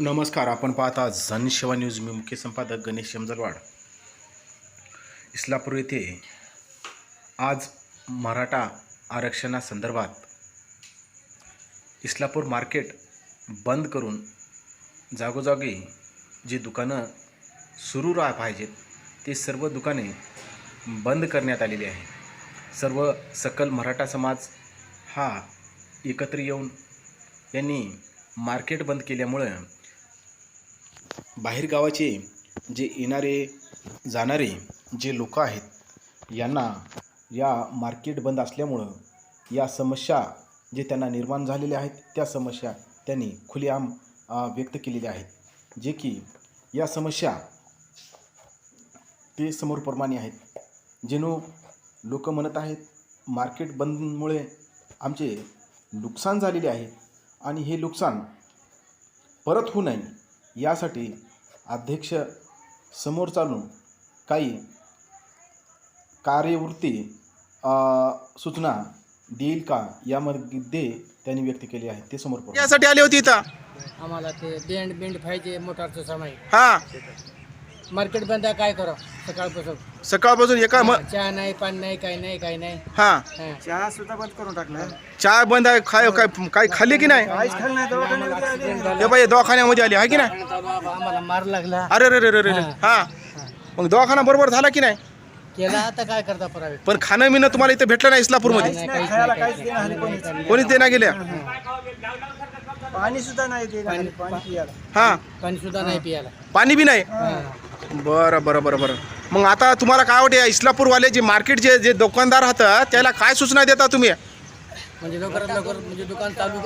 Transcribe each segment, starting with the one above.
नमस्कार आपण पाहता जनसेवा न्यूज. मी मुख्य संपादक गणेश शमजरवाड इस्लापूर येथे आज मराठा आरक्षणासंदर्भात इस्लापूर मार्केट बंद करून जागोजागी जी दुकानं सुरू राहा पाहिजेत ते सर्व दुकाने बंद करण्यात आलेली आहे सर्व सकल मराठा समाज हा एकत्र येऊन यांनी मार्केट बंद केल्यामुळं बाहेरगावाचे जे येणारे जाणारे जे लोक आहेत यांना या मार्केट बंद असल्यामुळं या समस्या जे त्यांना निर्माण झालेल्या आहेत त्या समस्या त्यांनी खुलेआम व्यक्त केलेल्या आहेत. जे की या समस्या ते समोरप्रमाणे आहेत. जेणू लोक म्हणत आहेत मार्केट बंदमुळे आमचे नुकसान झालेले आहे आणि हे नुकसान परत होऊ नये. यासाठी अध्यक्ष समोर चालून काही कार्यवृत्ती अ, सूचना देईल का यामध्ये त्यांनी व्यक्त केली आहे ते समोर. यासाठी आली होती इथं? आम्हाला ते बेंड बेंड पाहिजे मोटारचं सामान. हा. मार्केट बंद आहे काय करा? सकाळपासून. सकाळपासून एका म चहा नाही पाणी नाही काही नाही काही नाही. हा. हा. चहा सुद्धा बंद करून टाकला चहा बंद आहे खाय काय काय खाल्ली की नाही? काहीच खाल्लं नाही दवाखान्यात आम्हाला आले. हे दवाखान्यामध्ये आली आहे की नाही? आम्हाला मार लागला. अरे रे रे रे. हा. मग दवाखाना बरोबर झाला की नाही? केला आता काय करता प्रायव्हेट पण खाणं मिनं तुम्हाला इथं भेटलं नाही इस्लापूरमध्ये? नाही, काहीच खायला नाही, काहीच काहीच देणं आले नाही, कोणीच. काहीच नाही. कोणीच देना गेल्या पाणी सुद्धा नाही पाणी पियाला. हा. पाणी सुद्धा नाही पियाला. पाणी बी नाही? हा. बरं बरं बरं बरं. मग आता तुम्हाला काय वाटते इस्लापूरवाले जे मार्केट जे जे दुकानदार राहतात त्याला काय सूचना देता तुम्ही? म्हणजे लवकरात लवकर म्हणजे दुकान चालू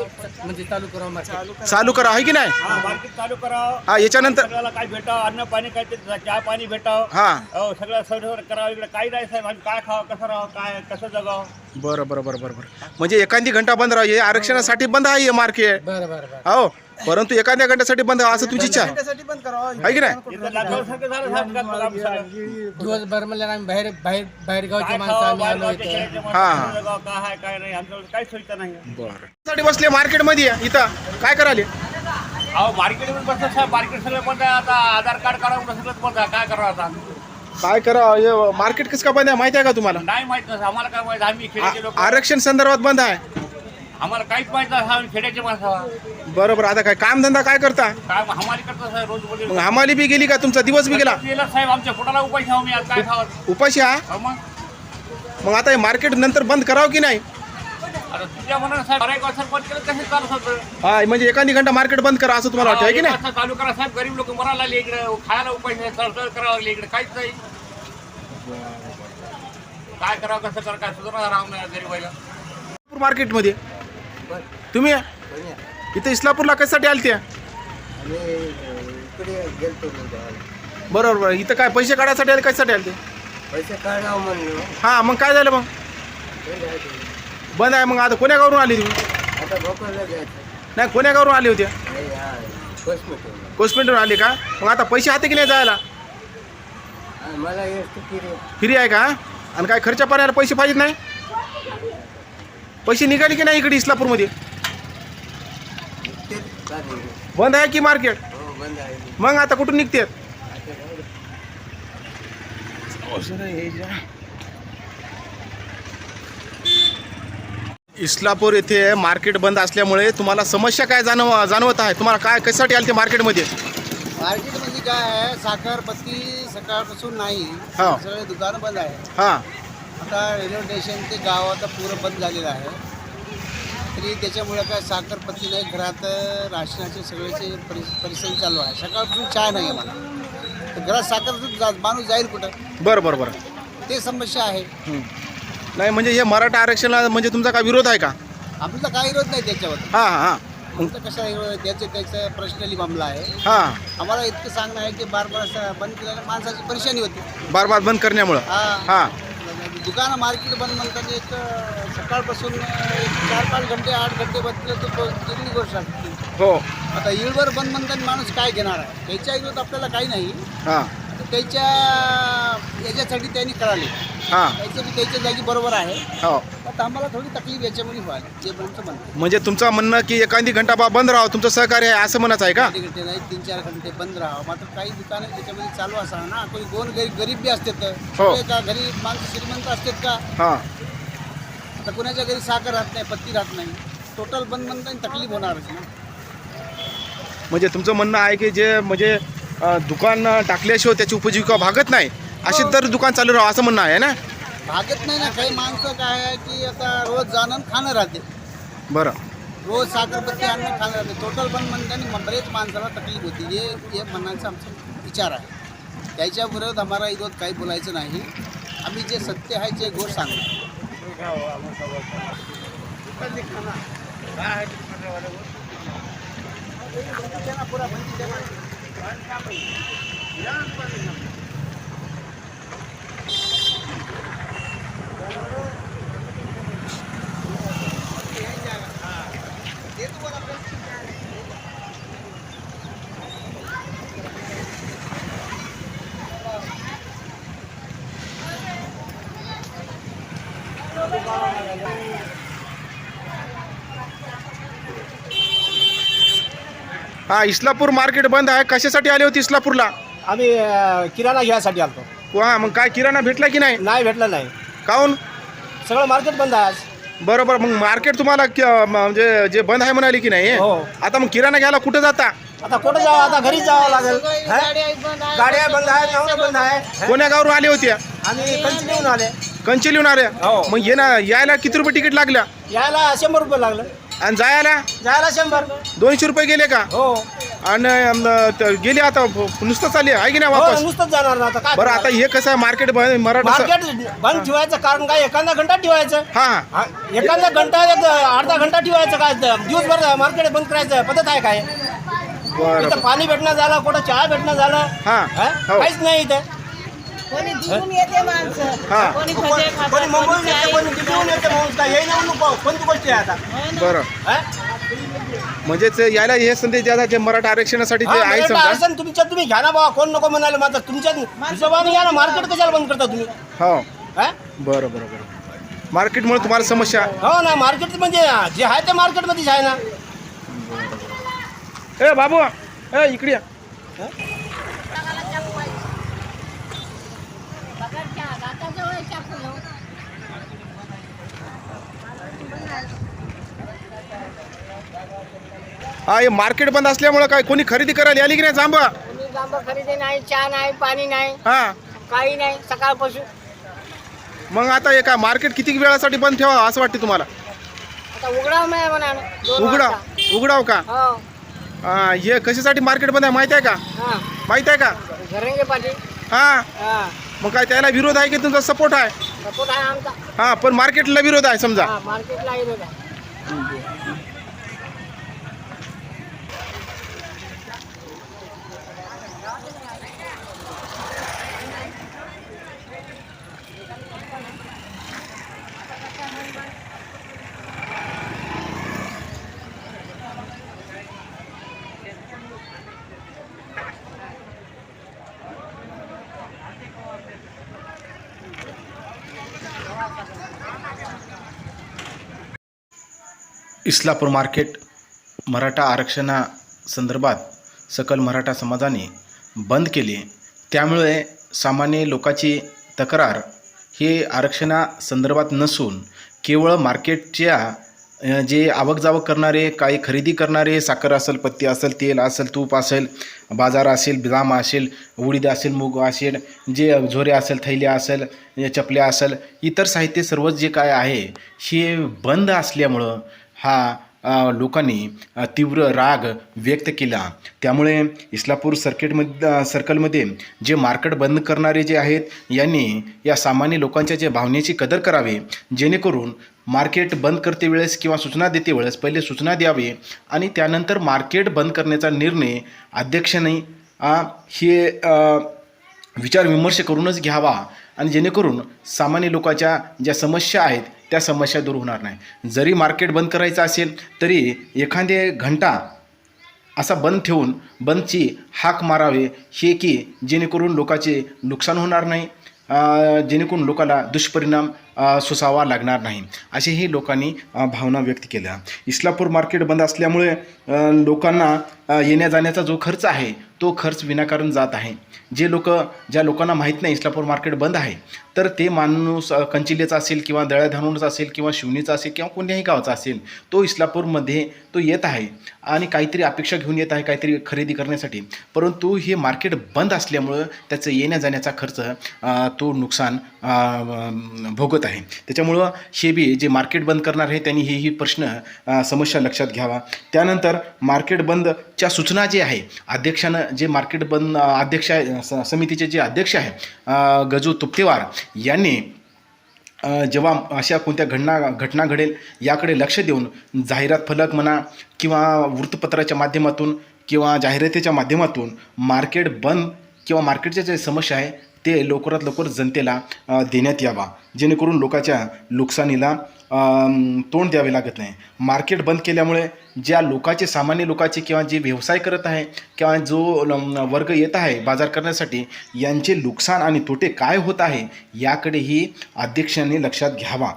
म्हणजे चालू करावं मार्केट चालू करा आहे की नाही? मार्केट चालू करावं हा याच्यानंतर सगळ्याला काय भेटावं अन्न पाणी काय ते चहा पाणी भेटावं. हा. हो सगळं सगळं करावं इकडे काही नाही साहेब आम्ही काय खावं कसं राहावं काय कसं जगावं? बरं बरं बरं बरं बरं. म्हणजे एखादी घंटा बंद राहा हे आरक्षणासाठी बंद आहे हे मार्केट बरं बरं बरं. हो परंतु एखाद्या घंट्यासाठी बंद आहे असं तुमची इच्छा आहे. त्यासाठी बंद करावं आहे की नाही. दिवसभर म्हणलं आम्ही बाहेर बाहेर बाहेर गावची काय माणसं आम्ही आलो इथं. हा, हा. बरं. साठी बसले मार्केटमध्ये इथं. काय कराले अहो मार्केटमध्ये बसलं साहेब. मार्केट सगळं बंद आहे आता आधार कार्ड काढावं सगळंच बंद आहे. काय करावं आता? काय करा हे मार्केट कसं का बंद आहे माहिती आहे का तुम्हाला? नाही माहीत नसतं. आम्हाला काय माहीत? आम्ही खेड्याचे लोक आ- आरक्षण संदर्भात बंद आहे. आम्हाला काहीच माहीत नाही आम्ही खेड्याचे माणसं बरोबर आता काय कामधंदा काय करता? काय हमाली करतो साहेब रोज बोलले. मग हमाली बी गेली का? तुमचा दिवस बी गेला? गेला साहेब आमच्या पोटाला उपाय खाऊ मी आज काय खावं? उपाशी हा? अहो मग. मग आता हे मार्केट नंतर बंद करावं की नाही? आता तुझ्या मनानं साहेब बरं एक बंद केलं कसं चालू होतं? हा म्हणजे एखादी घंटा मार्केट बंद करा असं तुम्हाला वाटतं आहे की नाही? चालू करा साहेब गरीब लोक मरायला लागले इकडे खायला उपाय नाही तळतळ करावं लागले इकडे काहीच नाही. काय करावं कसं करा काय सुधारणा राहू नये गरीबाईला? इस्लापूर मार्केटमध्ये? तुम्ही? इथं इस्लापूरला कशासाठी आलते बरोबर बरोबर. इथं काय पैसे काढायसाठी आले कशासाठी आलते? पैसे काढावं म्हणलो. हां मग काय झालं मग? बंद आहे मग. आता कोण्या गावरून आली तुम्ही आता भोकरला जायचं. नाही कोण्या गावरून आले होते? नाही हा आले का? मग आता पैसे हाते की नाही जायला? मला एस टी किरी फ्री आहे का? आणि काय खर्च पाण्याला पैसे पाहिजेत नाही? पैसे निघाले की नाही इकडे इस्लापूरमध्ये? तेच का नाही बंद आहे की मार्केट? हो बंद आहे. मग आता कुठून निघते इस्लापूर येथे मार्केट बंद असल्यामुळे तुम्हाला समस्या काय जाणव जाणवत आहे? तुम्हाला काय कशासाठी आले ते मार्केटमध्ये मार्केटमध्ये काय आहे साखर पत्ती सकाळपासून नाही. हा. सगळे दुकानं बंद आहे. हां. आता रेल्वे स्टेशन ते गाव आता पुरं बंद झालेलं आहे. तरी त्याच्यामुळे काय साखर पत्ती नाही. घरात राशनाचे सगळ्याचे परि परिस्थिती चालू आहे. सकाळपासून चहा नाही आहे मला. तर घरात साखर माणूस जाईल कुठं? बरं बरं बरं. ते समस्या आहे. हं. नाही म्हणजे हे मराठा आरक्षणाला म्हणजे तुमचा काय विरोध आहे का? आमचा काही विरोध नाही त्याच्यावर. हां हां. आमचं कशा त्याचे त्याचं पर्सनली मामला आहे. हां. आम्हाला इतकं सांगणं आहे की बार बार असं बंद केल्याने माणसाची परेशानी होती. बार बार बंद करण्यामुळं. हा. हां. दुकानं मार्केट बंद म्हणतात एक अं, सकाळपासून अं, एक चार पाच घंटे आठ घंटे बंद केलं तर तो चांगली गोष्ट असते हो. आता इळभर बंद म्हणताना माणूस काय घेणार आहे? त्याच्या विरोधात आपल्याला काही नाही. हां. तर त्याच्या याच्यासाठी त्यांनी कराले. हां. त्याचं बी त्याच्या जागी बरोबर आहे. हो. पण आम्हाला थोडी तकलीफ याच्यामुळे व्हायला जे म्हणतो म्हणजे तुमचं म्हणणं की एखादी घंटा बा बंद राहावं तुमचं सहकार्य आहे असं म्हणायचं आहे का? घंटे घंटे नाही तीन चार घंटे बंद राहावं. मात्र काही दुकानं त्याच्यामध्ये चालू असा ना. कोणी दोन गरीब गरीब बी असतात हो. सगळे का घरी माणसं श्रीमंत असतात का? हां. आता कोणाच्या घरी साखर राहत नाही पत्ती राहत नाही. टोटल बंद बंद तकलीफ होणारच ना. म्हणजे तुमचं म्हणणं आहे की जे म्हणजे दुकान टाकल्याशिवाय त्याची उपजीविका भागत नाही. अशी तर दुकान चालू राहावं असं म्हणणं आहे ना? भागत नाही ना. काही माणसं काय आहे की आता रोज जाणं आणि खाणं राहते. बरं. रोज साखरपत्ती आणणं खाणं राहते. टोटल बंद म्हणताना मग बरेच माणसाला तकलीफ होती. हे हे म्हणायचं आमचा विचार आहे. त्याच्या विरोध आम्हाला विरोध काही बोलायचं नाही. आम्ही जे सत्य आहे जे गोष्ट सांगतो Yan, pag हा इस्लापूर मार्केट बंद आहे. कशासाठी आले होते इस्लापूरला? आम्ही अ, किराणा घ्यायसाठी आलतो. वा मग काय किराणा भेटला की नाही? नाही भेटलं नाही. काहून सगळं मार्केट बंद आहे आज. बरोबर मग मार्केट तुम्हाला कि- म्हणजे जे बंद आहे म्हणाले की नाही? हो. आता मग किराणा घ्यायला कुठं जाता? आता कुठं जावं? आता घरी जावं लागेल. हा? गाड्या बंद आहेत नवरा बंद आहे कोण्या गावावर आले होते? आम्ही कंची घेऊन आले. कंचिलीहून आले? हो. मग ये ना यायला किती रुपये तिकीट लागल्या? यायला शंभर रुपये लागलं. आणि जायला? जायला शंभर. दोनशे रुपये गेले का? हो. आणि गेले आता नुसतं चालले आहे की नाही हो वापस? नुसतंच जाणार ना आता काय बरं आता हे कसं आहे मार्केट बंद मराठा मार्केट बंद ठेवायचं कारण काय? एखादा घंटा ठेवायचं. हा. हा हा, एखादा घंटा एक अर्धा घंटा ठेवायचं काय? दिवसभर मार्केट बंद करायचं पद्धत आहे काय? बरं. इथं पाणी भेटणं झालं कुठं चहा भेटणं झालं हा. हा? हो. काहीच नाही इथं. कोणी दुरून येते माणसं. हा. कोणी कोणी भजे खातात, कोणी मुंबईहून येते माणूस काय? हे कोणती गोष्टी आहे आता? बरं. हा? म्हणजेच यायला हे संदेश द्या जे मराठा आरक्षणासाठी जे हा, आहे मराठा समजा. आरक्षण तुमच्या तुम्ही घ्या ना बाबा. कोण नको म्हणाले माझं तुमच्या हिशोबाने या ना. मार्केट कशाला बंद करता तुम्ही? हो. हा? बरं बरं बरं. मार्केटमुळे तुम्हाला समस्या. हो ना. मार्केट म्हणजे जे आहे ते मार्केटमध्येच आहे ना. ए बाबू. ए इकडे या. हा? हे मार्केट बंद असल्यामुळे काय कोणी खरेदी करायला आली की नाही जांबा जांभळं खरेदी नाही चहा नाही पाणी नाही हा. काही नाही सकाळपासून. मग आता हे काय मार्केट किती वेळासाठी बंद ठेवा असं वाटते तुम्हाला? आता उघडाव नाही म्हणा दोन उघडाव वाजता. उघडाव? का? हो. हा हे कशासाठी मार्केट बंद आहे माहीत आहे का? हा. माहीत आहे का? घरंगे पाटील. हा. हा. मग काय त्याला विरोध आहे की तुमचा सपोर्ट आहे? सपोर्ट आहे आमचा. हा पण मार्केटला विरोध आहे समजा. हा मार्केटला येत होता इस्लापूर मार्केट मराठा आरक्षणासंदर्भात सकल मराठा समाजाने बंद केले. त्यामुळे सामान्य लोकांची तक्रार हे आरक्षणासंदर्भात नसून केवळ मार्केटच्या जे आवक जावक करणारे काही खरेदी करणारे साखर असेल पत्ती असेल तेल असेल तूप असेल बाजार असेल बदाम असेल उडीद असेल मूग असेल जे झोरे असेल थैल्या असेल चपल्या असेल इतर साहित्य सर्वच जे काय आहे हे बंद असल्यामुळं हा लोकांनी तीव्र राग व्यक्त केला. त्यामुळे इस्लापूर सर्किटमध्ये सर्कलमध्ये जे मार्केट बंद करणारे जे आहेत यांनी या सामान्य लोकांच्या जे भावनेची कदर करावी जेणेकरून मार्केट बंद करते वेळेस किंवा सूचना देते वेळेस पहिले सूचना द्यावी आणि त्यानंतर मार्केट बंद करण्याचा निर्णय अध्यक्षांनी हे विचारविमर्श करूनच घ्यावा. आणि जेणेकरून सामान्य लोकांच्या ज्या समस्या आहेत त्या समस्या दूर होणार नाही. जरी मार्केट बंद करायचं असेल तरी एखादे घंटा असा बंद ठेवून बंदची हाक मारावे हे की जेणेकरून लोकांचे नुकसान होणार नाही. जेणेकरून लोकाला दुष्परिणाम सुसावा लागणार नाही. असेही लोकांनी भावना व्यक्त केल्या. इस्लापूर मार्केट बंद असल्यामुळे लोकांना येण्याजाण्याचा येण्या जाण्याचा जो खर्च आहे तो खर्च विनाकारण जात आहे. जे लोक ज्या लोकांना माहीत नाही इस्लापूर मार्केट बंद आहे तर ते माणूस कंचिलेचा असेल किंवा दळ्याधानूनचा असेल किंवा शिवणीचा असेल किंवा कोणत्याही गावाचा असेल तो इस्लापूरमध्ये तो येत आहे आणि काहीतरी अपेक्षा घेऊन येत आहे काहीतरी खरेदी करण्यासाठी. परंतु हे मार्केट बंद असल्यामुळं त्याचं येण्या जाण्याचा खर्च तो नुकसान भोगत आहे. त्याच्यामुळं शेबी बी जे मार्केट बंद करणार आहे त्यांनी हे ही प्रश्न समस्या लक्षात घ्यावा. त्यानंतर मार्केट बंदच्या सूचना जे आहे अध्यक्षानं जे मार्केट बंद अध्यक्ष आहे स- समितीचे जे अध्यक्ष आहे गजू तुप्तेवार यांनी जेव्हा अशा कोणत्या घटना घटना घडेल याकडे लक्ष देऊन जाहिरात फलक म्हणा किंवा वृत्तपत्राच्या माध्यमातून किंवा जाहिरातीच्या माध्यमातून मार्केट बंद किंवा मार्केटच्या जे समस्या आहे ते लवकरात लवकर जनतेला देण्यात यावा. जेणेकरून लोकांच्या नुकसानीला तोंड द्यावे लागत नाही. मार्केट बंद केल्यामुळे ज्या लोकांचे सामान्य लोकांचे किंवा जे व्यवसाय करत आहे किंवा जो वर्ग येत आहे बाजार करण्यासाठी यांचे नुकसान आणि तोटे काय होत आहे याकडेही अध्यक्षांनी लक्षात घ्यावा.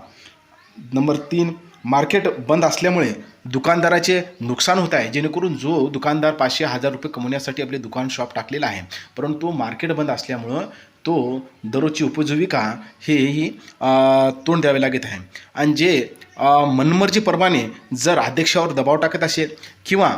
नंबर तीन मार्केट बंद असल्यामुळे दुकानदाराचे नुकसान होत आहे. जेणेकरून जो दुकानदार पाचशे हजार रुपये कमवण्यासाठी आपले दुकान शॉप टाकलेला आहे परंतु मार्केट बंद असल्यामुळं तो दररोजची उपजीविका हेही तोंड द्यावे लागत आहे. आणि जे मनमर्जी मनमर्जीप्रमाणे जर अध्यक्षावर दबाव टाकत असेल किंवा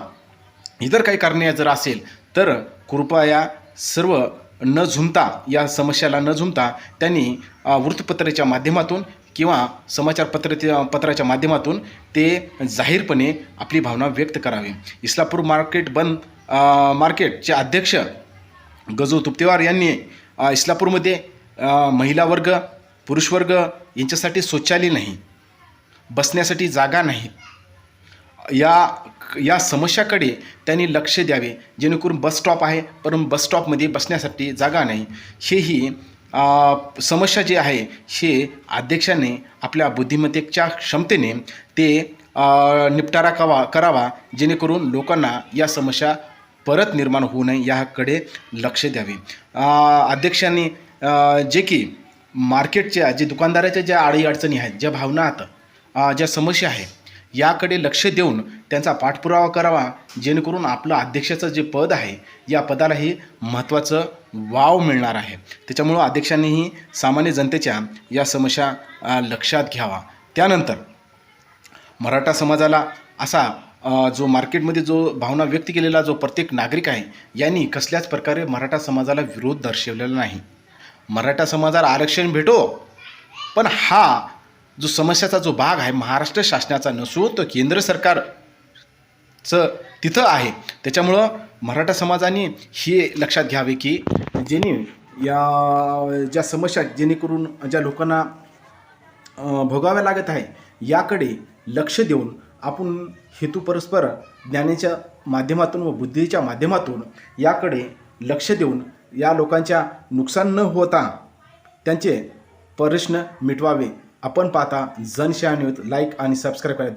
इतर काही कारणे जर असेल तर कृपया सर्व न झुमता या समस्याला न झुमता त्यांनी वृत्तपत्राच्या माध्यमातून किंवा समाचारपत्र पत्राच्या माध्यमातून ते जाहीरपणे आपली भावना व्यक्त करावी. इस्लापूर मार्केट बंद मार्केटचे अध्यक्ष गजू तुप्तेवार यांनी इस्लापूरमध्ये महिला वर्ग पुरुष वर्ग यांच्यासाठी शौचालय नाही. बसण्यासाठी जागा नाही. या या समस्याकडे त्यांनी लक्ष द्यावे. जेणेकरून बस स्टॉप आहे परंतु बस स्टॉपमध्ये बसण्यासाठी जागा नाही. हेही समस्या जी आहे हे अध्यक्षाने आपल्या बुद्धिमत्तेच्या क्षमतेने ते निपटारा कवा करावा जेणेकरून लोकांना या समस्या परत निर्माण होऊ नये याकडे लक्ष द्यावे. अध्यक्षांनी जे की मार्केटच्या जे दुकानदाराच्या ज्या अडीअडचणी आहेत ज्या भावना आहेत ज्या समस्या आहे याकडे लक्ष देऊन त्यांचा पाठपुरावा करावा जेणेकरून आपलं अध्यक्षाचं जे पद आहे या पदालाही महत्त्वाचं वाव मिळणार आहे. त्याच्यामुळं अध्यक्षांनीही सामान्य जनतेच्या या समस्या लक्षात घ्यावा. त्यानंतर मराठा समाजाला असा जो मार्केटमध्ये जो भावना व्यक्त केलेला जो प्रत्येक नागरिक आहे यांनी कसल्याच प्रकारे मराठा समाजाला विरोध दर्शवलेला नाही. मराठा समाजाला आरक्षण भेटो पण हा जो समस्याचा जो भाग आहे महाराष्ट्र शासनाचा नसून तो केंद्र सरकारचं तिथं आहे. त्याच्यामुळं मराठा समाजाने हे लक्षात घ्यावे की जेणे या ज्या समस्या जेणेकरून ज्या लोकांना भोगाव्या लागत आहे याकडे लक्ष देऊन आपण हेतू परस्पर ज्ञानाच्या माध्यमातून व बुद्धीच्या माध्यमातून याकडे लक्ष देऊन या लोकांच्या नुकसान न होता त्यांचे प्रश्न मिटवावे. आपण पाहता जनशा न्यूज लाईक आणि सबस्क्राईब करा.